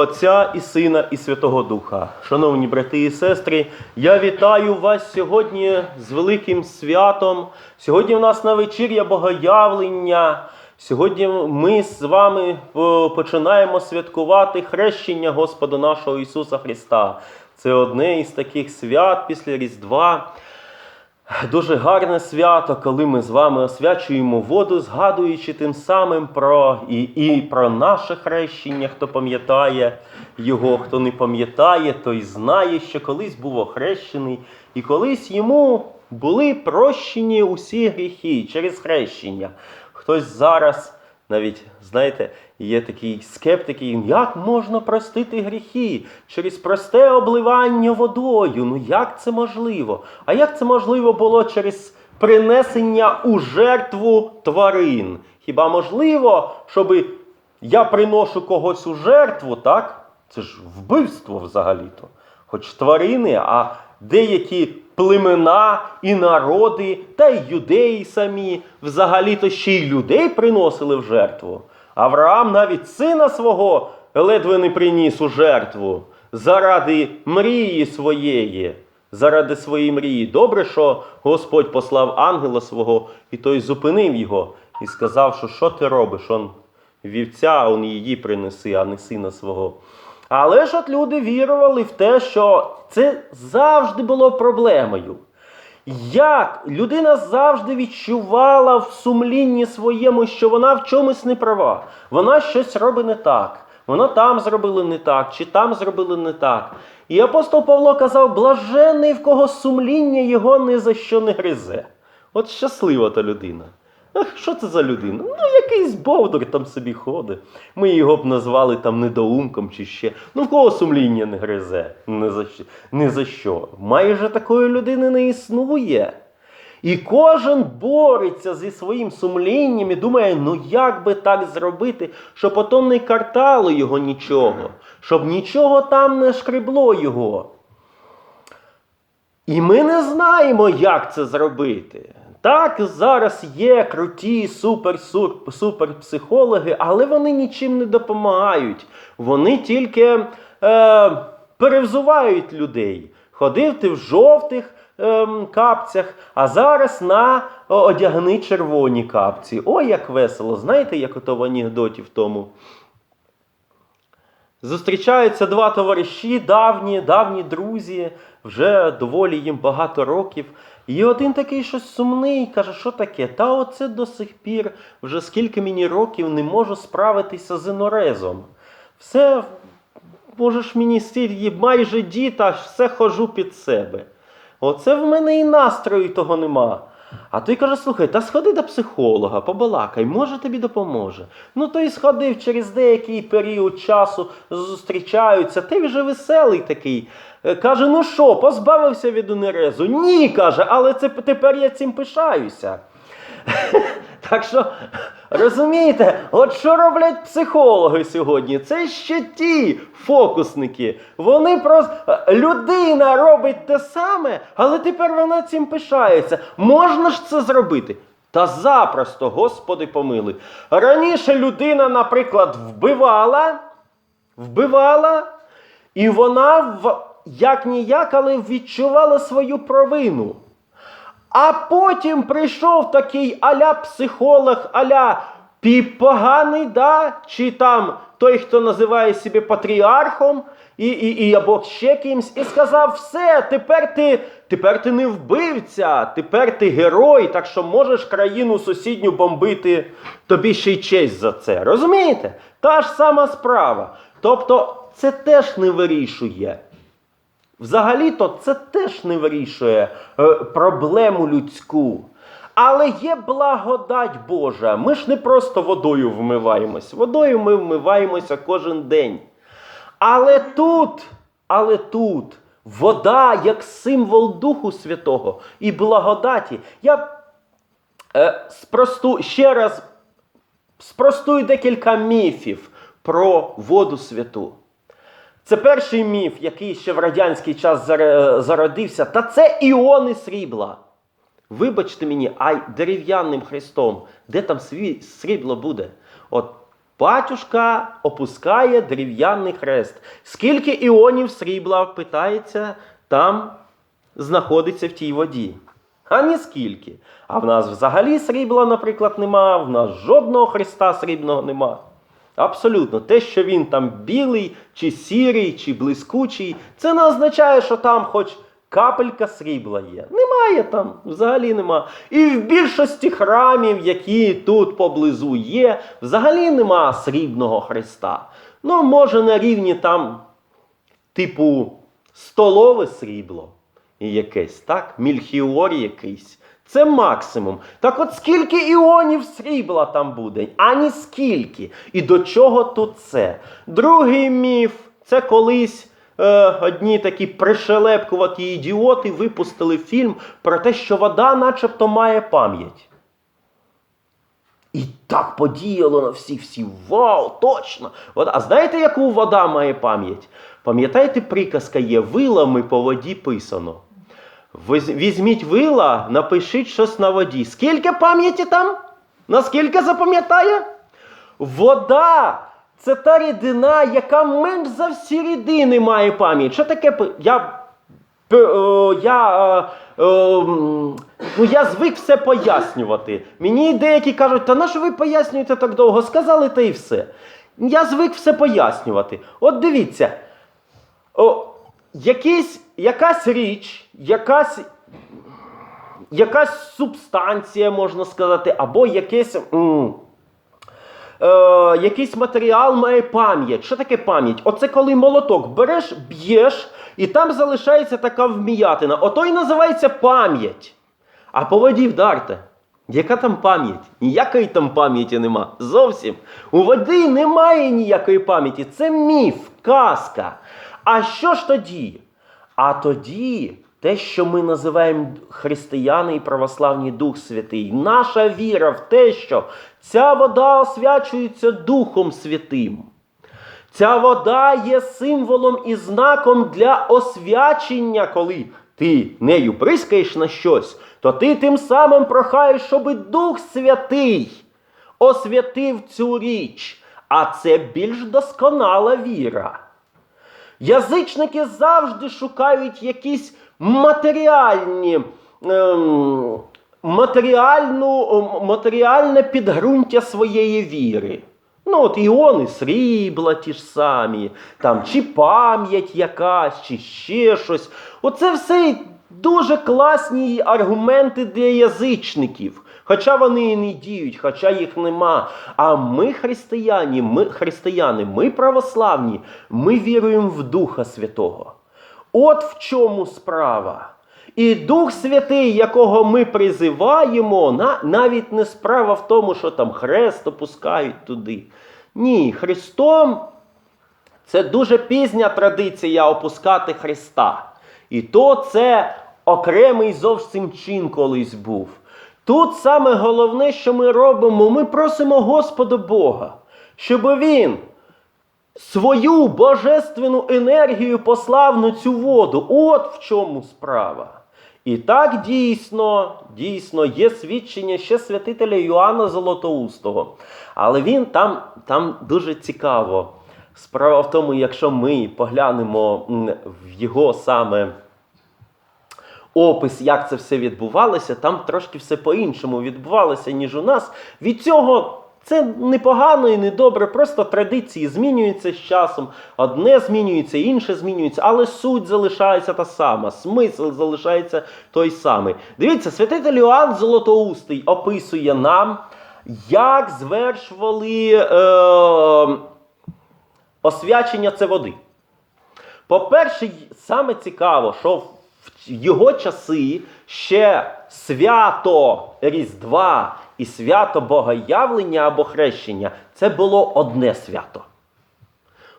Отця і Сина і Святого Духа. Шановні брати і сестри, я вітаю вас сьогодні з великим святом. Сьогодні у нас на вечір'я Богоявлення. Сьогодні ми з вами е, починаємо святкувати хрещення Господа нашого Ісуса Христа. Це одне із таких свят після Різдва. Дуже гарне свято, коли ми з вами освячуємо воду, згадуючи тим самим про і, і про наше хрещення, хто пам'ятає його, хто не пам'ятає, той знає, що колись був охрещений, і колись йому були прощені усі гріхи через хрещення. Хтось зараз навіть, знаєте, є такий скептик, як можна простити гріхи через просте обливання водою? Ну як це можливо? А як це можливо було через принесення у жертву тварин? Хіба можливо, щоб я приношу когось у жертву, так? Це ж вбивство взагалі-то. Хоч тварини, а деякі племена і народи, та й юдеї самі, взагалі-то ще й людей приносили в жертву. Авраам навіть сина свого ледве не приніс у жертву заради мрії своєї. Заради своєї мрії. Добре, що Господь послав ангела свого, і той зупинив його і сказав, що що ти робиш? Он вівця, он її принеси, а не сина свого. Але ж от люди вірували в те, що це завжди було проблемою. Як людина завжди відчувала в сумлінні своєму, що вона в чомусь не права, вона щось робить не так, вона там зробила не так, чи там зробили не так. І апостол Павло казав: блажений, в кого сумління його ні за що не гризе. От щаслива та людина. Що це за людина? Ну, якийсь бовдур там собі ходить. Ми його б назвали там недоумком чи ще. Ну, в кого сумління не гризе? Не за що. Не за що. Майже такої людини не існує. І кожен бореться зі своїм сумлінням і думає, ну як би так зробити, щоб потім не картало його нічого, щоб нічого там не шкребло його. І ми не знаємо, як це зробити. Так, зараз є круті супер-супер суперпсихологи, але вони нічим не допомагають. Вони тільки е, перевзувають людей. Ходив ти в жовтих е, капцях, а зараз на одягни червоні капці. Ой, як весело! Знаєте, як ото в анекдоті в тому? Зустрічаються два товариші, давні, давні друзі, вже доволі їм багато років. І один такий щось сумний, каже, що таке? Та оце до сих пір, вже скільки мені років не можу справитися з інорезом. Все, можеш мені стільки майже дід, аж все хожу під себе. Оце в мене і настрою того нема. А той каже: слухай, та сходи до психолога, побалакай, може тобі допоможе. Ну той сходив через деякий період часу, зустрічаються, ти вже веселий такий. Е, Каже, ну що, позбавився від унерезу? Ні, каже, але це тепер я цим пишаюся. Так що, розумієте, от що роблять психологи сьогодні? Це ще ті фокусники. Вони просто людина робить те саме, але тепер вона цим пишається. Можна ж це зробити? Та запросто, Господи помилуй. Раніше людина, наприклад, вбивала, вбивала, і вона в як ніяк, але відчувала свою провину. А потім прийшов такий аля психолог, аля піпоганий, да? чи там той, хто називає себе патріархом, і, і, і або ще кимсь, і сказав: все, тепер ти, тепер ти не вбивця, тепер ти герой, так що можеш країну сусідню бомбити, тобі ще й честь за це. Розумієте? Та ж сама справа. Тобто це теж не вирішує. Взагалі-то це теж не вирішує е, проблему людську. Але є благодать Божа. Ми ж не просто водою вмиваємось. Водою ми вмиваємося кожен день. Але тут, але тут вода як символ Духу Святого і благодаті. Я е, спросту, ще раз спростую декілька міфів про воду святу. Це перший міф, який ще в радянський час зародився, та це іони срібла. Вибачте мені, ай дерев'яним хрестом, де там срібло буде? От Батюшка опускає дерев'яний хрест. Скільки іонів срібла, питається, там знаходиться в тій воді? А ні скільки. А в нас взагалі срібла, наприклад, нема, в нас жодного хреста срібного нема. Абсолютно, те, що він там білий, чи сірий, чи блискучий, це не означає, що там хоч капелька срібла є. Немає там, взагалі нема. І в більшості храмів, які тут поблизу є, взагалі нема срібного хреста. Ну, може, на рівні там, типу, столове срібло і якесь, так? Мільхіор якийсь. Це максимум. Так от скільки іонів срібла там буде? Ані скільки. І до чого тут це? Другий міф це колись е, одні такі пришелепкуваті ідіоти випустили фільм про те, що вода начебто має пам'ять. І так подіяло на всіх всі. Вау, точно! Вода. А знаєте, яку вода має пам'ять? Пам'ятаєте, приказка є вилами по воді писано. Віз- Візьміть вила, напишіть щось на воді. Скільки пам'яті там? Наскільки запам'ятає? Вода це та рідина, яка менш за всі рідини має пам'ять. Що таке? Я, е, я, е, е, ну, я звик все пояснювати. Мені деякі кажуть, та на що ви пояснюєте так довго? Сказали та і все. Я звик все пояснювати. От дивіться. Якийсь, якась річ, якась, якась субстанція, можна сказати, або якесь. м, Е, якийсь матеріал має пам'ять. Що таке пам'ять? Оце коли молоток береш, б'єш, і там залишається така вміятина. Ото і називається пам'ять. А по воді вдарте. Яка там пам'ять? Ніякої там пам'яті нема. Зовсім. У води немає ніякої пам'яті. Це міф, казка. А що ж тоді? А тоді те, що ми називаємо християни і православний Дух Святий, наша віра в те, що ця вода освячується Духом Святим. Ця вода є символом і знаком для освячення, коли ти нею бризкаєш на щось, то ти тим самим прохаєш, щоб Дух Святий освятив цю річ. А це більш досконала віра. Язичники завжди шукають якісь матеріальні, ем, матеріальну, ем, матеріальне підґрунтя своєї віри. Ну, от іони срібла ті ж самі, там, чи пам'ять якась, чи ще щось. Оце все дуже класні аргументи для язичників. Хоча вони і не діють, хоча їх нема. А ми християні, ми християни, ми православні, ми віруємо в Духа Святого. От в чому справа. І Дух Святий, якого ми призиваємо, навіть не справа в тому, що там хрест опускають туди. Ні, Христом це дуже пізня традиція опускати Христа. І то це окремий зовсім чин колись був. Тут саме головне, що ми робимо, ми просимо Господа Бога, щоб Він свою божественну енергію послав на цю воду. От в чому справа. І так дійсно, дійсно є свідчення ще святителя Йоанна Золотоустого. Але він там, там дуже цікаво. Справа в тому, якщо ми поглянемо в його саме опис, як це все відбувалося, там трошки все по-іншому відбувалося, ніж у нас. Від цього це непогано і не добре, просто традиції змінюються з часом. Одне змінюється, інше змінюється, але суть залишається та сама, смисл залишається той самий. Дивіться, святитель Іоанн Золотоустий описує нам, як звершували е, освячення це води. По-перше, саме цікаво, що в його часи ще свято Різдва і свято Богоявлення або хрещення це було одне свято.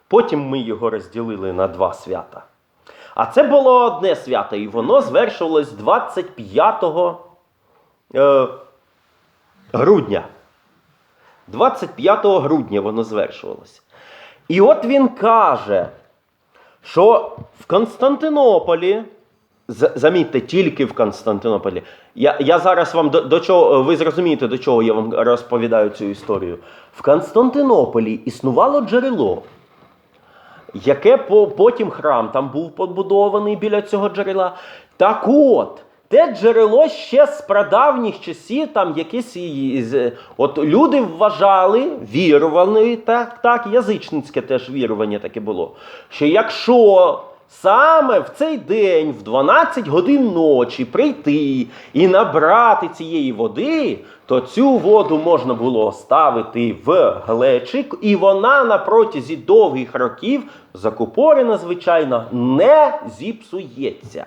Потім ми його розділили на два свята. А це було одне свято, і воно звершувалось 25 е, грудня. 25 грудня воно звершувалося. І от він каже, що в Константинополі замітьте, тільки в Константинополі. Я, я зараз вам до, до чого, ви зрозумієте, до чого я вам розповідаю цю історію. В Константинополі існувало джерело, яке по, потім храм там був побудований біля цього джерела. Так от, те джерело ще з прадавніх часів, там якісь от люди вважали, вірували, так, так, язичницьке теж вірування таке було. Що якщо саме в цей день, в 12 годин ночі, прийти і набрати цієї води, то цю воду можна було ставити в глечик, і вона на протязі довгих років, закупорена, звичайно, не зіпсується.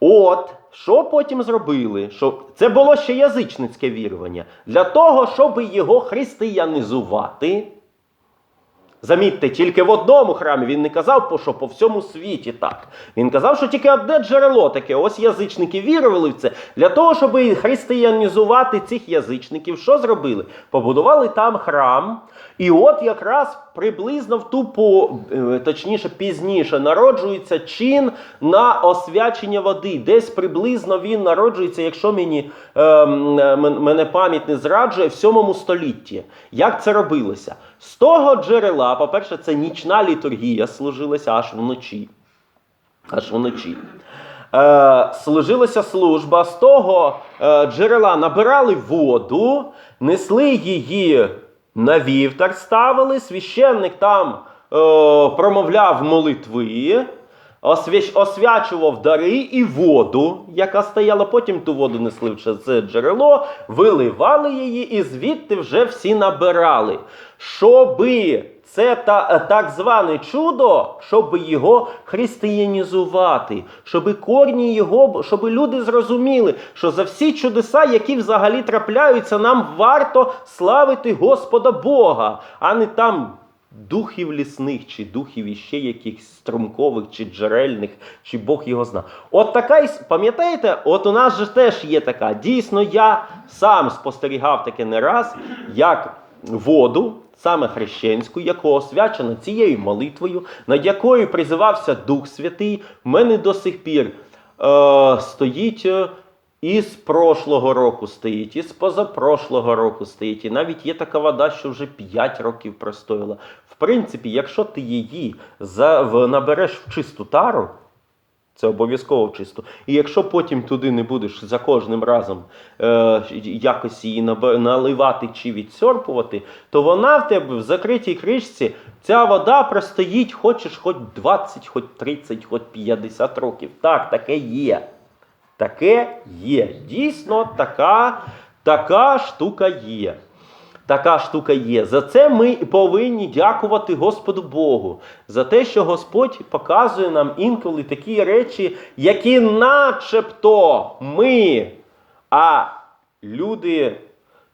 От, що потім зробили? Що це було ще язичницьке вірування. Для того, щоб його християнізувати. Замітьте, тільки в одному храмі він не казав, що по всьому світі так. Він казав, що тільки одне джерело таке. Ось язичники вірували в це. Для того, щоб християнізувати цих язичників, що зробили? Побудували там храм. І от якраз приблизно в ту по, е, точніше пізніше народжується чин на освячення води. Десь приблизно він народжується, якщо мені е, м, е, мен- мене пам'ять не зраджує, в 7 столітті. Як це робилося? З того джерела, по-перше, це нічна літургія служилася аж вночі. Аж вночі. Е, служилася служба, з того е, джерела набирали воду, несли її на вівтар, ставили, священник там е, промовляв молитви, освячував дари і воду, яка стояла. Потім ту воду несли в це джерело, виливали її і звідти вже всі набирали. Щоби це та, так зване чудо, щоб його християнізувати, щоб корні його, щоб люди зрозуміли, що за всі чудеса, які взагалі трапляються, нам варто славити Господа Бога, а не там духів лісних, чи духів іще якихось струмкових, чи джерельних, чи Бог його зна. От така, пам'ятаєте, от у нас же теж є така. Дійсно, я сам спостерігав таке не раз, як воду, саме хрещенську, яку освячено цією молитвою, над якою призивався Дух Святий, в мене до сих пір е, стоїть. І з прошлого року стоїть, і з позапрошлого року стоїть. І навіть є така вода, що вже 5 років простояла. В принципі, якщо ти її набереш в чисту тару, це обов'язково в чисту. І якщо потім туди не будеш за кожним разом е, якось її наливати чи відсьорпувати, то вона в тебе в закритій кришці, ця вода простоїть, хочеш хоч 20, хоч 30, хоч 50 років. Так, таке є. Таке є. Дійсно, така, така штука є. Така штука є. За це ми повинні дякувати Господу Богу. За те, що Господь показує нам інколи такі речі, які начебто ми. А люди,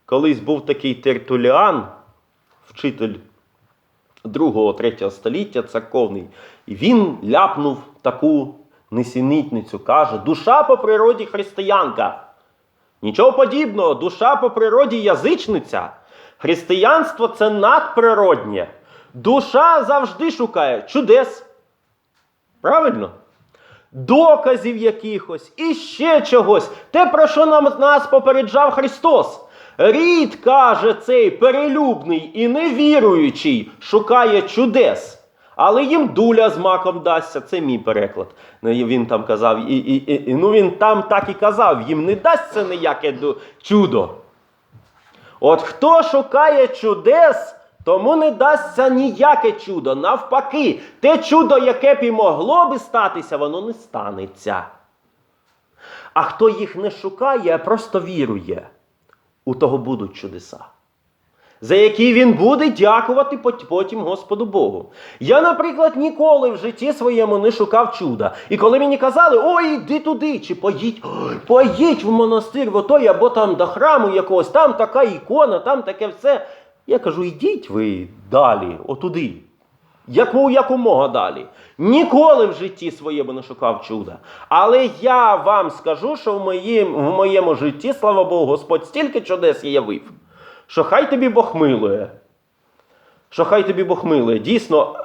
колись був такий Тертуліан, вчитель 2-3 століття церковний, і він ляпнув таку несенітницю, каже: душа по природі християнка. Нічого подібного, душа по природі язичниця. Християнство це надприроднє. Душа завжди шукає чудес. Правильно? Доказів якихось і ще чогось. Те, про що нам нас попереджав Христос. Рід, каже цей перелюбний і невіруючий, шукає чудес. Але їм дуля з маком дасться. Це мій переклад. Ну, Він там казав, і, і, і, ну він там так і казав, їм не дасться ніяке чудо. От хто шукає чудес, тому не дасться ніяке чудо. Навпаки, те чудо, яке б і могло би статися, воно не станеться. А хто їх не шукає, а просто вірує, у того будуть чудеса. За які він буде дякувати потім Господу Богу. Я, наприклад, ніколи в житті своєму не шукав чуда. І коли мені казали, ой, іди туди, чи поїдь, поїдь в монастир, в отой, або там до храму якогось, там така ікона, там таке все. Я кажу, ідіть ви далі, отуди. Яку якомога далі. Ніколи в житті своєму не шукав чуда. Але я вам скажу, що в моїм, в моєму житті, слава Богу, Господь стільки чудес явив, що хай тобі Бог милує. Що хай тобі Бог милує. Дійсно,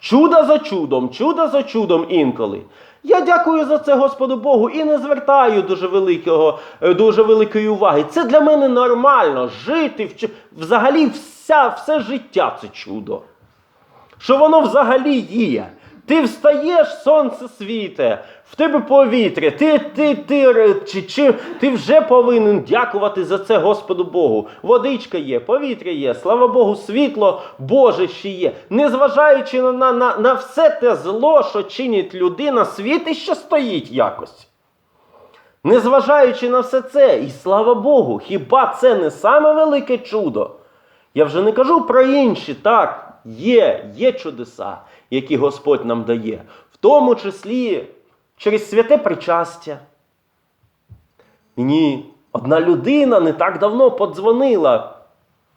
Чудо за чудом, чудо за чудом інколи. Я дякую за це Господу Богу і не звертаю дуже великого, е, дуже великої уваги. Це для мене нормально жити в взагалі вся, все життя це чудо. Що воно взагалі є. Ти встаєш, сонце світе, в тебе повітря, ти, ти, ти, р- чи, чи, ти вже повинен дякувати за це Господу Богу. Водичка є, повітря є, слава Богу, світло Боже ще є. Незважаючи на, на, на, на все те зло, що чинить людина, світ іще стоїть якось. Незважаючи на все це, і слава Богу, хіба це не саме велике чудо? Я вже не кажу про інші, так, є, є чудеса, які Господь нам дає, в тому числі через святе причастя. Мені одна людина не так давно подзвонила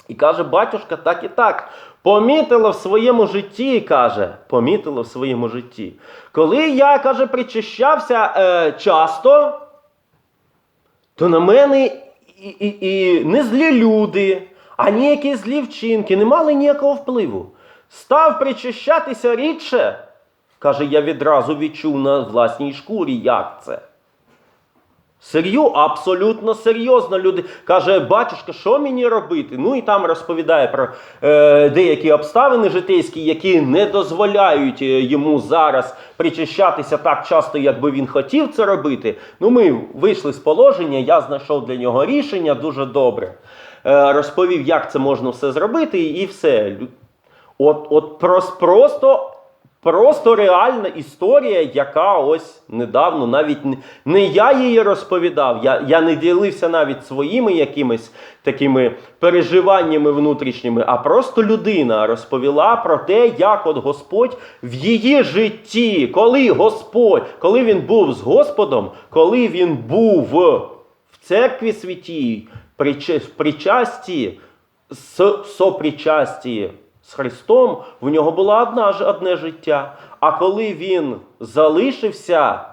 і каже, батюшка, так і так. Помітила в своєму житті, каже, помітила в своєму житті. Коли я, каже, причащався е, часто, то на мене і, і, і не злі люди, ані якісь злі вчинки не мали ніякого впливу. Став причащатися рідше. Каже, я відразу відчув на власній шкурі, як це. Серйо, абсолютно серйозно люди. Каже, батюшка, що мені робити? Ну і там розповідає про е, деякі обставини житейські, які не дозволяють е, йому зараз причащатися так часто, як би він хотів це робити. Ну, ми вийшли з положення, я знайшов для нього рішення дуже добре. Е, розповів, як це можна все зробити, і все. От, от просто Просто реальна історія, яка ось недавно навіть не, я її розповідав. Я, я не ділився навіть своїми якимись такими переживаннями внутрішніми, а просто людина розповіла про те, як от Господь в її житті, коли Господь, коли він був з Господом, коли він був в церкві святій, в причасті, сопричасті з Христом, в нього було одна, одне життя. А коли він залишився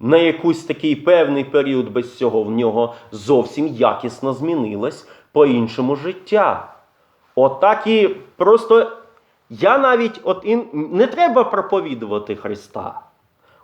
на якийсь такий певний період без цього, в нього зовсім якісно змінилось по-іншому життя. Отак і просто я навіть от не треба проповідувати Христа.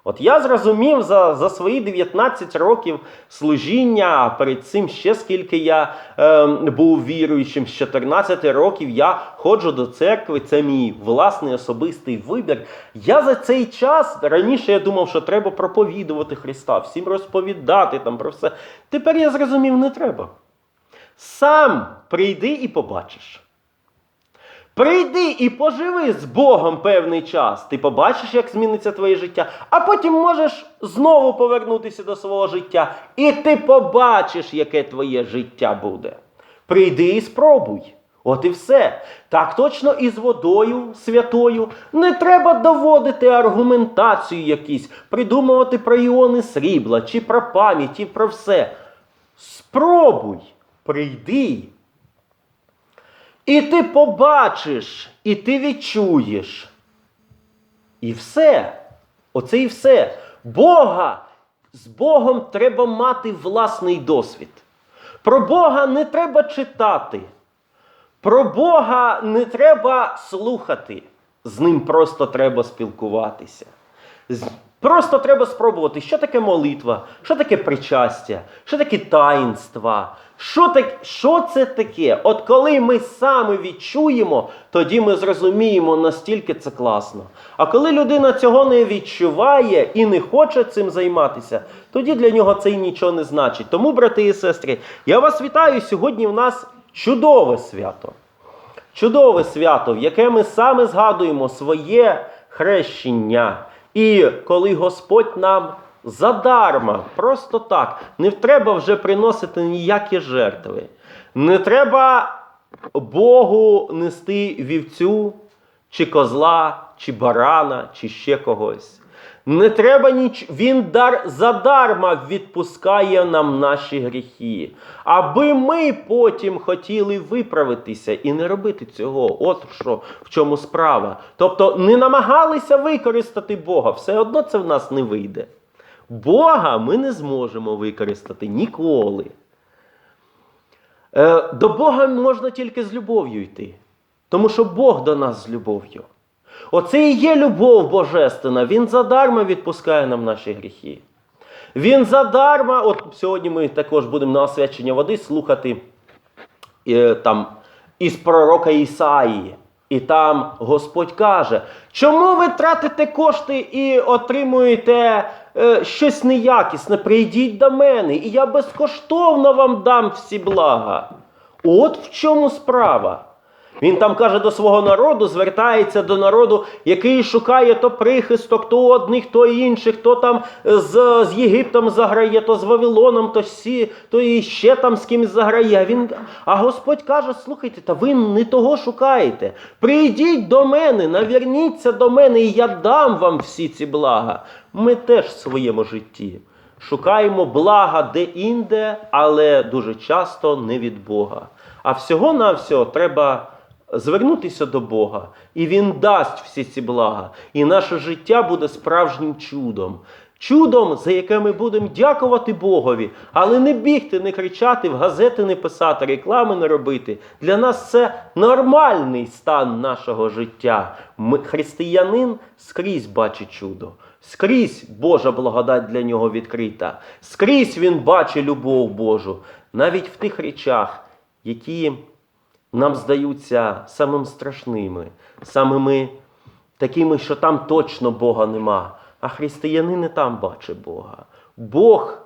От я зрозумів за, за свої 19 років служіння, а перед цим ще скільки я е, був віруючим, з 14 років я ходжу до церкви, це мій власний особистий вибір. Я за цей час раніше я думав, що треба проповідувати Христа, всім розповідати там про все. Тепер я зрозумів, не треба. Сам прийди і побачиш. Прийди і поживи з Богом певний час. Ти побачиш, як зміниться твоє життя, а потім можеш знову повернутися до свого життя, і ти побачиш, яке твоє життя буде. Прийди і спробуй. От і все. Так точно і з водою святою. Не треба доводити аргументацію якісь, придумувати про іони срібла, чи про пам'ять, і про все. Спробуй, прийди. І ти побачиш, і ти відчуєш. І все. Оце і все. Бога. З Богом треба мати власний досвід. Про Бога не треба читати. Про Бога не треба слухати. З ним просто треба спілкуватися. Просто треба спробувати, що таке молитва, що таке причастя, що таке таїнства, що, так, що це таке. От коли ми саме відчуємо, тоді ми зрозуміємо, настільки це класно. А коли людина цього не відчуває і не хоче цим займатися, тоді для нього це й нічого не значить. Тому, брати і сестри, я вас вітаю. Сьогодні в нас чудове свято. Чудове свято, в яке ми саме згадуємо своє хрещення. І коли Господь нам задарма, просто так, не треба вже приносити ніякі жертви. Не треба Богу нести вівцю, чи козла, чи барана, чи ще когось. Не треба ніч. Він дар задарма відпускає нам наші гріхи, аби ми потім хотіли виправитися і не робити цього. От що в чому справа. Тобто не намагалися використати Бога, все одно це в нас не вийде. Бога ми не зможемо використати ніколи. Е, До Бога можна тільки з любов'ю йти, тому що Бог до нас з любов'ю. Оце і є любов божественна. Він задарма відпускає нам наші гріхи. Він задарма, от сьогодні ми також будемо на освячення води слухати е, там із пророка Ісаїї. І там Господь каже, чому ви тратите кошти і отримуєте е, щось неякісне? Прийдіть до мене, і я безкоштовно вам дам всі блага. От в чому справа. Він там каже до свого народу, звертається до народу, який шукає то прихисток, то одних, то інших, то там з, з Єгиптом заграє, то з Вавилоном, то всі, то і ще там з кимось заграє. Він, а Господь каже: слухайте, та ви не того шукаєте. Прийдіть до мене, наверніться до мене, і я дам вам всі ці блага. Ми теж в своєму житті. Шукаємо блага де-інде, але дуже часто не від Бога. А всього-навсього треба звернутися до Бога, і Він дасть всі ці блага. І наше життя буде справжнім чудом. Чудом, за яке ми будемо дякувати Богові, але не бігти, не кричати, в газети не писати, реклами не робити. Для нас це нормальний стан нашого життя. Ми, християнин скрізь бачить чудо. Скрізь Божа благодать для нього відкрита. Скрізь він бачить любов Божу. Навіть в тих речах, які нам здаються самим страшними, самими такими, що там точно Бога нема. А християнин і там бачить Бога. Бог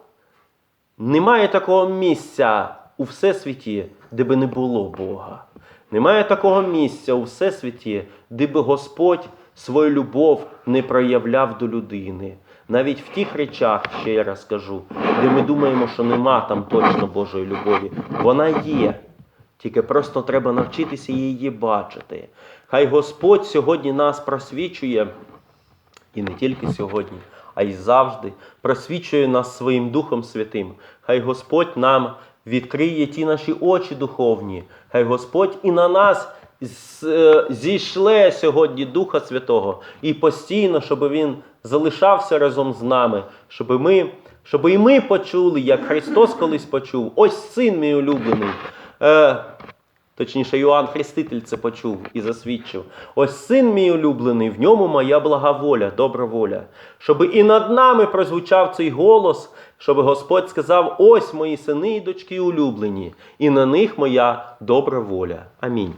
немає такого місця у всесвіті, де би не було Бога. Немає такого місця у всесвіті, де би Господь свою любов не проявляв до людини. Навіть в тих речах, ще я раз кажу, де ми думаємо, що нема там точно Божої любові, вона є. Тільки просто треба навчитися її бачити. Хай Господь сьогодні нас просвічує, і не тільки сьогодні, а й завжди просвічує нас своїм Духом Святим. Хай Господь нам відкриє ті наші очі духовні. Хай Господь і на нас е, зійшле сьогодні Духа Святого і постійно, щоб Він залишався разом з нами, щоб ми, щоб і ми почули, як Христос колись почув. Ось син мій улюблений. Е, Точніше, Йоанн Хреститель це почув і засвідчив. Ось син мій улюблений, в ньому моя блага воля, добра воля. Щоб і над нами прозвучав цей голос, щоб Господь сказав: ось мої сини і дочки улюблені, і на них моя добра воля. Амінь.